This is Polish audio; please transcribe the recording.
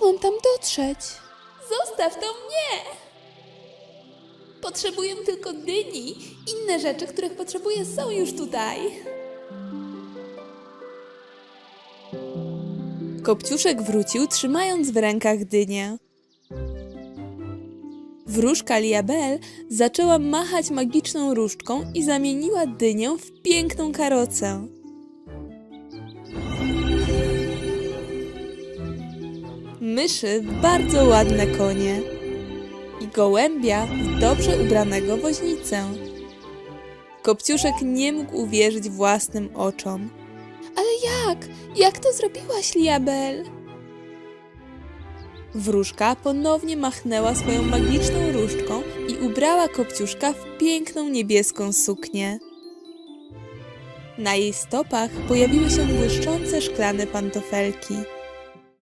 Jak mam tam dotrzeć? Zostaw to mnie! Potrzebuję tylko dyni. Inne rzeczy, których potrzebuję, są już tutaj. Kopciuszek wrócił, trzymając w rękach dynię. Wróżka Liabel zaczęła machać magiczną różdżką i zamieniła dynię w piękną karocę. Myszy w bardzo ładne konie i gołębia w dobrze ubranego woźnicę. Kopciuszek nie mógł uwierzyć własnym oczom. Ale jak? Jak to zrobiłaś, Liabel? Wróżka ponownie machnęła swoją magiczną różdżką i ubrała Kopciuszka w piękną niebieską suknię. Na jej stopach pojawiły się błyszczące szklane pantofelki.